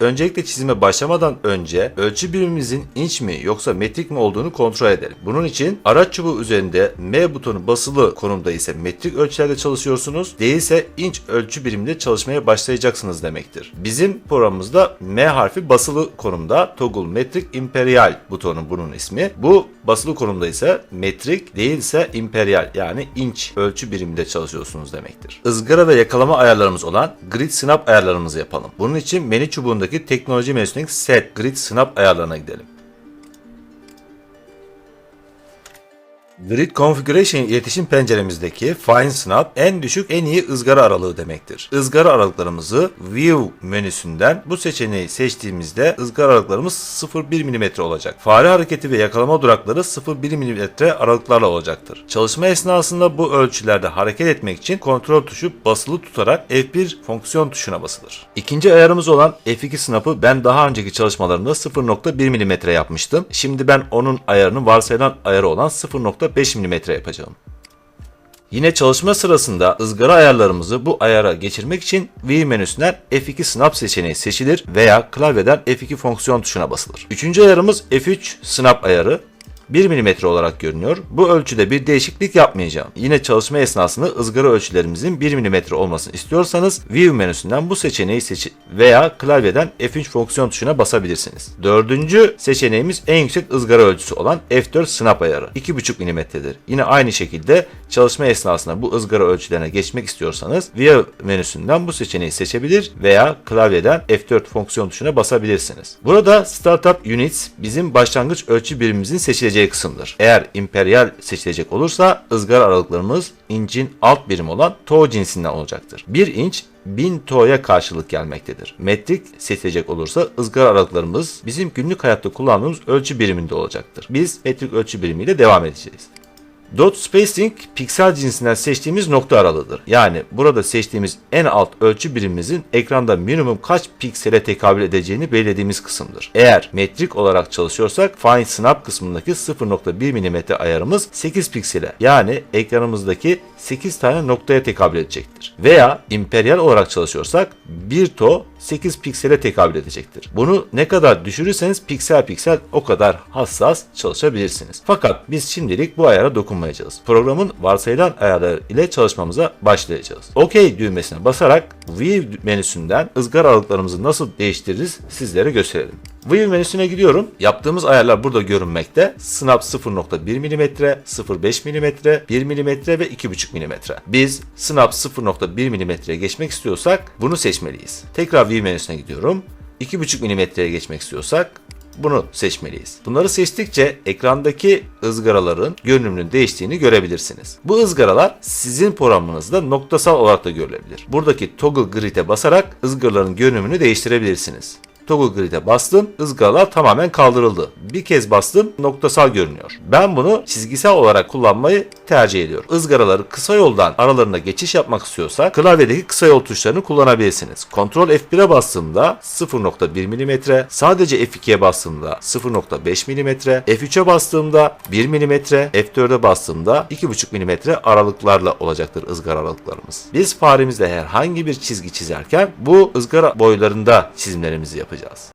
Öncelikle çizime başlamadan önce ölçü birimimizin inç mi yoksa metrik mi olduğunu kontrol edelim. Bunun için araç çubuğu üzerinde M butonu basılı konumda ise metrik ölçülerde çalışıyorsunuz. Değilse inç ölçü biriminde çalışmaya başlayacaksınız demektir. Bizim programımızda M harfi basılı konumda toggle metrik imperial butonu bunun ismi. Bu basılı konumda ise metrik değilse imperial yani inç ölçü biriminde çalışıyorsunuz demektir. Izgara ve yakalama ayarlarımız olan grid snap ayarlarımızı yapalım. Bunun için menü çubuğundaki teknoloji menüsündeki set grid snap ayarlarına gidelim. Grid Configuration iletişim penceremizdeki Fine Snap en düşük en iyi ızgara aralığı demektir. Izgara aralıklarımızı View menüsünden bu seçeneği seçtiğimizde ızgara aralıklarımız 0,1 mm olacak. Fare hareketi ve yakalama durakları 0,1 mm aralıklarla olacaktır. Çalışma esnasında bu ölçülerde hareket etmek için kontrol tuşu basılı tutarak F1 fonksiyon tuşuna basılır. İkinci ayarımız olan F2 Snap'ı ben daha önceki çalışmalarımda 0,1 mm yapmıştım. Şimdi ben onun ayarını varsayılan ayarı olan 0,5 mm yapacağım. Yine çalışma sırasında ızgara ayarlarımızı bu ayara geçirmek için View menüsünden F2 Snap seçeneği seçilir veya klavyeden F2 fonksiyon tuşuna basılır. Üçüncü ayarımız F3 Snap ayarı. 1 mm olarak görünüyor. Bu ölçüde bir değişiklik yapmayacağım. Yine çalışma esnasında ızgara ölçülerimizin 1 mm olmasını istiyorsanız View menüsünden bu seçeneği seç veya klavyeden F3 fonksiyon tuşuna basabilirsiniz. Dördüncü seçeneğimiz en yüksek ızgara ölçüsü olan F4 Snap ayarı. 2,5 mm'dir. Yine aynı şekilde çalışma esnasında bu ızgara ölçülerine geçmek istiyorsanız View menüsünden bu seçeneği seçebilir veya klavyeden F4 fonksiyon tuşuna basabilirsiniz. Burada Startup Units bizim başlangıç ölçü birimimizin seçileceği kısımdır. Eğer imperial seçilecek olursa ızgara aralıklarımız incin alt birim olan TOW cinsinden olacaktır. 1 inç 1000 TOW'ya karşılık gelmektedir. Metrik seçilecek olursa ızgara aralıklarımız bizim günlük hayatta kullandığımız ölçü biriminde olacaktır. Biz metrik ölçü birimiyle devam edeceğiz. Dot spacing piksel cinsinden seçtiğimiz nokta aralığıdır. Yani burada seçtiğimiz en alt ölçü birimimizin ekranda minimum kaç piksele tekabül edeceğini belirlediğimiz kısımdır. Eğer metrik olarak çalışıyorsak Fine Snap kısmındaki 0.1 mm ayarımız 8 piksele yani ekranımızdaki 8 tane noktaya tekabül edecektir. Veya imperial olarak çalışıyorsak 1 to 8 piksele tekabül edecektir. Bunu ne kadar düşürürseniz piksel piksel o kadar hassas çalışabilirsiniz. Fakat biz şimdilik bu ayara dokunmayacağız. Programın varsayılan ayarları ile çalışmamıza başlayacağız. OK düğmesine basarak View menüsünden ızgara aralıklarımızı nasıl değiştiririz sizlere gösterelim. View menüsüne gidiyorum. Yaptığımız ayarlar burada görünmekte. Snap 0.1 mm, 0.5 mm, 1 mm ve 2.5 mm. Biz Snap 0.1 mm'ye geçmek istiyorsak bunu seçmeliyiz. Tekrar View menüsüne gidiyorum. 2.5 mm'ye geçmek istiyorsak bunu seçmeliyiz. Bunları seçtikçe ekrandaki ızgaraların görünümünün değiştiğini görebilirsiniz. Bu ızgaralar sizin programınızda noktasal olarak da görülebilir. Buradaki toggle grid'e basarak ızgaraların görünümünü değiştirebilirsiniz. Toggle grid'e bastım, ızgaralar tamamen kaldırıldı. Bir kez bastım, noktasal görünüyor. Ben bunu çizgisel olarak kullanmayı tercih ediyorum. Izgaraları kısa yoldan aralarında geçiş yapmak istiyorsak klavyedeki kısa yol tuşlarını kullanabilirsiniz. Ctrl F1'e bastığımda 0.1 mm, sadece F2'ye bastığımda 0.5 mm, F3'e bastığımda 1 mm, F4'e bastığımda 2.5 mm aralıklarla olacaktır ızgara aralıklarımız. Biz faremizle herhangi bir çizgi çizerken bu ızgara boylarında çizimlerimizi yapacağız.